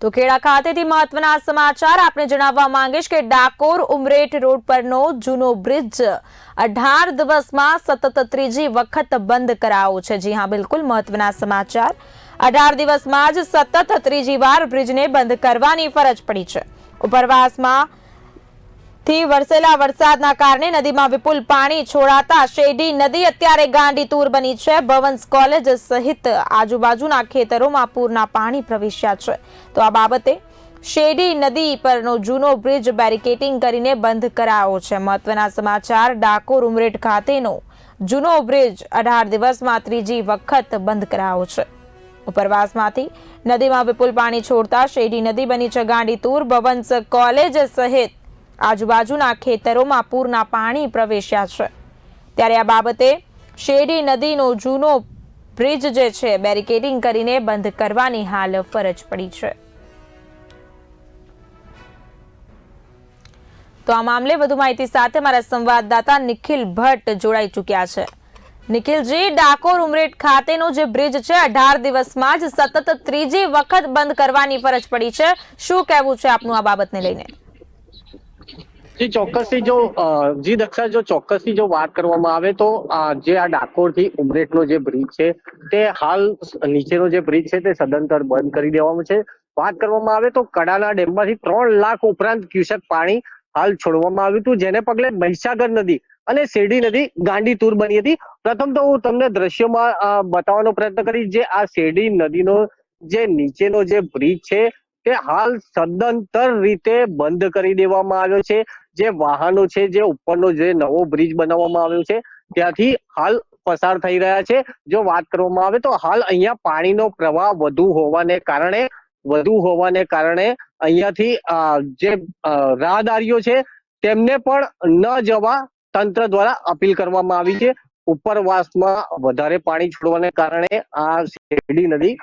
તો ખેડા ખાતેથી મહત્વના સમાચાર આપને જણાવવા માંગીશ કે ડાકોર ઉમરેઠ રોડ પરનો જૂનો બ્રિજ અઢાર દિવસમાં સતત ત્રીજી વખત બંધ કરાયો છે. જી હા, બિલકુલ મહત્વના સમાચાર. અઢાર દિવસમાં જ સતત ત્રીજી વાર બ્રિજને બંધ કરવાની ફરજ પડી છે. ઉપરવાસમાં થી વરસેલા વરસાદના કારણે નદીમાં વિપુલ પાણી છોડાતા શેરડી નદી અત્યારે ગાંડીતુર બની છે. ભવન્સ કોલેજ સહિત આજુબાજુના ખેતરોમાં પૂરના પાણી પ્રવેશ્યા છે. તો આ બાબતે શેરડી નદી પરનો જૂનો બ્રિજ બેરિકેટિંગ કરીને બંધ કરાયો છે. મહત્વના સમાચાર, ડાકોર ઉમરેઠ ખાતેનો જૂનો બ્રિજ અઢાર દિવસમાં ત્રીજી વખત બંધ કરાયો છે. ઉપરવાસમાંથી નદીમાં વિપુલ પાણી છોડતા શેરડી નદી બની છે ગાંડીતુર ભવન્સ કોલેજ સહિત આજુબાજુના ખેતરોમાં પૂરના પાણી પ્રવેશ્યા છે. ત્યારે આ બાબતે શેરડી નદીનો જૂનો બ્રિજ જે છે, બેરિકેડિંગ કરીને બંધ કરવાની હાલ ફરજ પડી છે. તો આ મામલે વધુ માહિતી સાથે મારા સંવાદદાતા નિખિલ ભટ્ટ જોડાઈ ચૂક્યા છે. નિખિલજી, ડાકોર ઉમરેટ ખાતેનો જે બ્રિજ છે, અઢાર દિવસમાં જ સતત ત્રીજી વખત બંધ કરવાની ફરજ પડી છે. શું કહેવું છે આપનું આ બાબતને લઈને? જી ચોક્કસથી જો જી દક્ષા જો ચોક્કસથી જો વાત કરવામાં આવે તો જે આ ડાકોરથી ઉમરેઠનો જે બ્રિજ છે, તે હાલ નીચેનો જે બ્રિજ છે તે સદંતર બંધ કરી દેવામાં છે. વાત કરવામાં આવે તો કડાના ડેમમાંથી ત્રણ લાખ ઉપરાંત ક્યુસેક પાણી હાલ છોડવામાં આવ્યું હતું, જેને પગલે મહીસાગર નદી અને શેરડી નદી ગાંડીતુર બની હતી. પ્રથમ તો હું તમને દ્રશ્યોમાં બતાવવાનો પ્રયત્ન કરીશ, જે આ શેરડી નદીનો જે નીચેનો જે બ્રિજ છે, તે હાલ સદંતર રીતે બંધ કરી દેવામાં આવ્યો છે. જે વાહનો છે, જે ઉપરનો જે નવો બ્રિજ બનાવવામાં આવ્યો છે, ત્યાંથી હાલ પસાર થઈ રહ્યા છે. જો વાત કરવામાં આવે તો હાલ અહીંયા પાણીનો પ્રવાહ વધુ હોવાને કારણે, વધુ હોવાને કારણે અહીંયાથી જે રાહદારીઓ છે, તેમને પણ ન જવા તંત્ર દ્વારા અપીલ કરવામાં આવી છે. ઉપરવાસમાં વધારે પાણી છોડવાને કારણે આ શેરડી નદી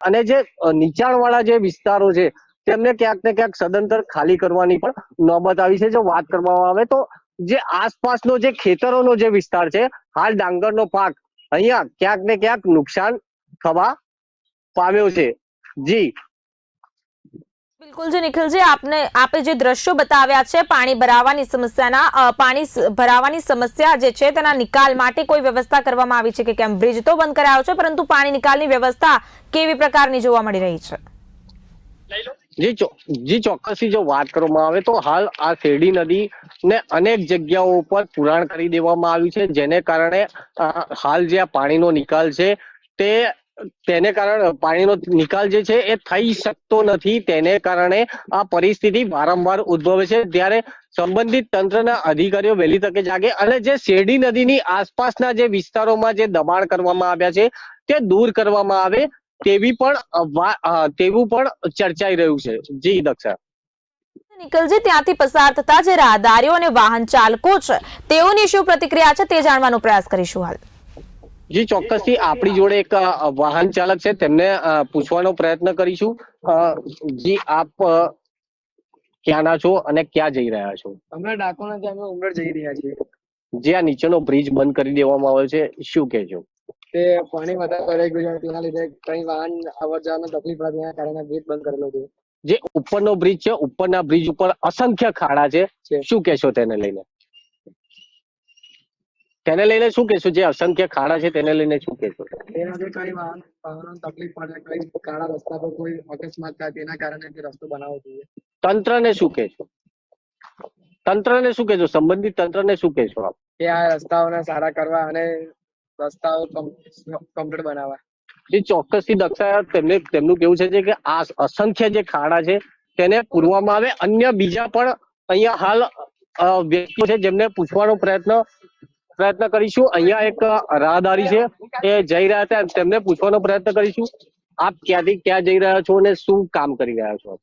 અને જે નીચાણવાળા જે વિસ્તારો છે તેમને ક્યાંક ને ક્યાંક સદંતર ખાલી કરવાની પણ નોબત આવી છે. જો વાત કરવામાં આવે તો જે આસપાસનો જે ખેતરોનો જે વિસ્તાર છે હાલ ડાંગરનો પાક અહીંયા ક્યાંક ને ક્યાંક નુકસાન થવા પામ્યો છે. જી. બિલકુલ જી નિખિલજી આપને આપે જે દ્રશ્યો બતાવ્યા છે પાણી ભરાવાની સમસ્યાના પાણી ભરાવાની સમસ્યા જે છે તેના નિકાલ માટે કોઈ વ્યવસ્થા કરવામાં આવી છે કે કેમ? બ્રિજ તો બંધ કરાયો છે પરંતુ પાણી નિકાલની વ્યવસ્થા કેવી પ્રકારની જોવા મળી રહી છે? જી જી ચોક્કસથી જો વાત કરવામાં આવે તો હાલ આ શેરડી નદી ને અનેક જગ્યાઓ ઉપર પુરાણ કરી દેવામાં આવ્યું છે, જેને કારણે હાલ જે આ પાણીનો નિકાલ છે, તે, તેને કારણે, પાણીનો નિકાલ જે છે એ થઈ શકતો નથી. તેને કારણે આ પરિસ્થિતિ વારંવાર ઉદ્ભવે છે. ત્યારે સંબંધિત તંત્રના અધિકારીઓ વહેલી તકે જાગે અને જે શેરડી નદીની આસપાસના જે વિસ્તારોમાં જે દબાણ કરવામાં આવ્યા છે, તે દૂર કરવામાં આવે. તેવી પણ તેવું પણ ચર્ચાઈ રહ્યું છે. જી દક્ષા. નિકલજી ત્યાંથી પસાર થતા જે રાહદારીઓ અને વાહન ચાલકો છે તેઓની શું પ્રતિક્રિયા છે તે જાણવાનો પ્રયાસ કરીશું હાલ. જી ચોક્કસથી આપણી જોડે એક વાહન ચાલક છે તેમને પૂછવાનો પ્રયત્ન કરીશું. જી આપ ક્યાંના છો અને ક્યાં જઈ રહ્યા છો? અમે ડાકોરના જઈ રહ્યા છીએ. જે આ નીચેનો બ્રિજ બંધ કરી દેવામાં આવ્યો છે શું કહેજો? તે પાણી વધારે ભરાઈ ગયું છે તેના લીધે કઈ વાહન અવર જવામાં તકલીફ પડે તેના કારણે બ્રિજ બંધ કરેલો છે. જે ઉપરનો બ્રિજ છે ઉપરના બ્રિજ ઉપર અસંખ્ય ખાડા છે. શું કહેશો તેને લઈને? તેને લઈને શું કહેશો? જે અસંખ્ય ખાડા છે તેને લઈને શું કહેશો? તેનાથી કઈ વાહન વાહનો તકલીફ પડે કઈ કાળા રસ્તા પર કોઈ અકસ્માત થાય તેના કારણે તે રસ્તો બનાવવો જોઈએ. તંત્રને શું કહેશો? તંત્રને શું કહેશો? સંબંધિત તંત્રને શું કહેશો આપ? કે આ રસ્તાઓને સારા કરવા અને રસ્તાઓ કમ્પ્લીટ બનાવવા. જે ચોક્કસથી દક્ષા તેમને તેમનું કેવું છે કે આ અસંખ્ય જે ખાડા છે તેને પૂરવામાં આવે. અન્ય બીજા પણ અહીંયા હાલ વ્યક્તિઓ છે જેમને પૂછવાનો પ્રયત્ન પ્રયત્ન કરીશું. અહીંયા એક રાહદારી છે એ જઈ રહ્યા હતા. તેમને પૂછવાનો પ્રયત્ન કરીશું. આપ ક્યાંથી ક્યાં જઈ રહ્યા છો અને શું કામ કરી રહ્યા છો?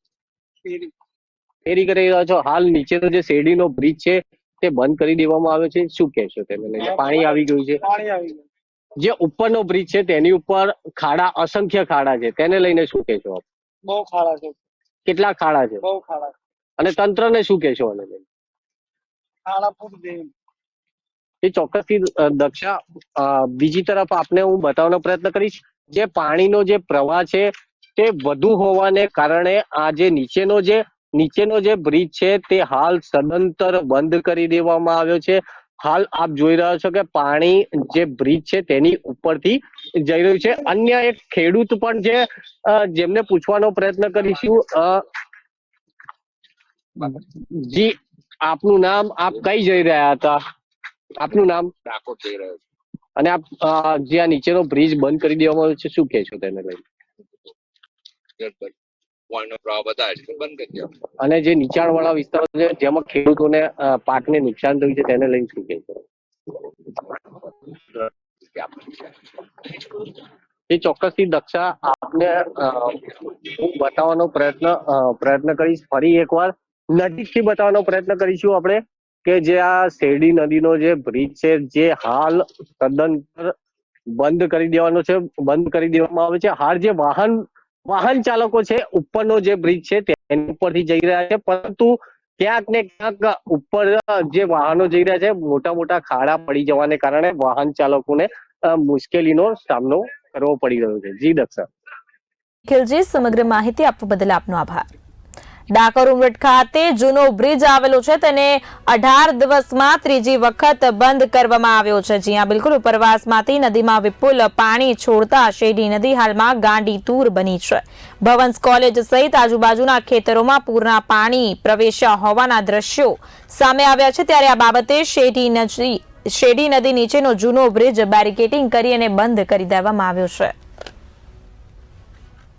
ફેરી કરી રહ્યા છો? હાલ નીચેનો જે શેરડીનો બ્રિજ છે તે બંધ કરી દેવામાં આવ્યો છે. શું કહેશો તેમને? પાણી આવી ગયું છે. પાણી આવી ગયું. જે ઉપરનો બ્રિજ છે તેની ઉપર ખાડા અસંખ્ય ખાડા છે. તેને લઈને શું કહેશો આપ? બહુ ખાડા છે. કેટલા ખાડા છે? બહુ ખાડા અને તંત્રને શું કહેશો આને લઈને? ખાડા ફૂટ દે એ ચોક્કસથી દક્ષા બીજી તરફ આપને હું બતાવવાનો પ્રયત્ન કરીશ. જે પાણીનો જે પ્રવાહ છે તે વધુ હોવાને કારણે આ જે નીચેનો જે નીચેનો જે બ્રિજ છે તે હાલ સદંતર બંધ કરી દેવામાં આવ્યો છે. હાલ આપ જોઈ રહ્યા છો કે પાણી જે બ્રિજ છે તેની ઉપરથી જઈ રહ્યું છે. અન્ય એક ખેડૂત પણ છે જેમને પૂછવાનો પ્રયત્ન કરીશું જી આપનું નામ આપ કઈ જઈ રહ્યા હતા? આપનું નામ? ડાકોર જઈ રહ્યો અને આપ જે આ નીચેનો બ્રિજ બંધ કરી દેવામાં આવ્યો છે શું કહેશો તેને લઈને? છું પ્રવાહ વધારે છે બંધ કરી દેવા. અને જે નીચાણવાળા વિસ્તારો છે, જેમાં ખેડૂતોને પાકને નુકસાન થયું છે, તેને લઈને શું. એ ચોક્કસથી દક્ષા, આપને બતાવવાનો પ્રયત્ન પ્રયત્ન કરીશ. ફરી એકવાર નજીકથી બતાવવાનો પ્રયત્ન કરીશું આપણે કે જે આ શેરડી નદીનો જે બ્રિજ છે, જે હાલ તદ્દન બંધ કરી દેવાનો છે, બંધ કરી દેવામાં આવે છે. હાલ જે વાહન વાહન ચાલકો છે, ઉપરનો જે બ્રિજ છે, તેની ઉપરથી જઈ રહ્યા છે, પરંતુ ક્યાંક ને ક્યાંક ઉપર જે વાહનો જઈ રહ્યા છે, મોટા મોટા ખાડા પડી જવાને કારણે વાહન ચાલકોને મુશ્કેલીનો સામનો કરવો પડી રહ્યો છે. જી, દક્ષા. ખિલજી સમગ્ર માહિતી આપવા બદલ આપનો આભાર. ડાકોર ઉમરઠ ખાતે જૂનો બ્રિજ આવેલો છે તેને અઢાર દિવસમાં ત્રીજી વખત બંધ કરવામાં આવ્યો છે. જ્યાં બિલકુલ ઉપરવાસમાંથી નદીમાં વિપુલ પાણી છોડતા શેરડી નદી હાલમાં ગાંડી તૂર બની છે. ભવન્સ કોલેજ સહિત આજુબાજુના ખેતરોમાં પૂરના પાણી પ્રવેશ્યા હોવાના દ્રશ્યો સામે આવ્યા છે. ત્યારે આ બાબતે શેરડી નદી શેરડી નદી નીચેનો જૂનો બ્રિજ બેરિકેટિંગ કરી અને બંધ કરી દેવામાં આવ્યો છે.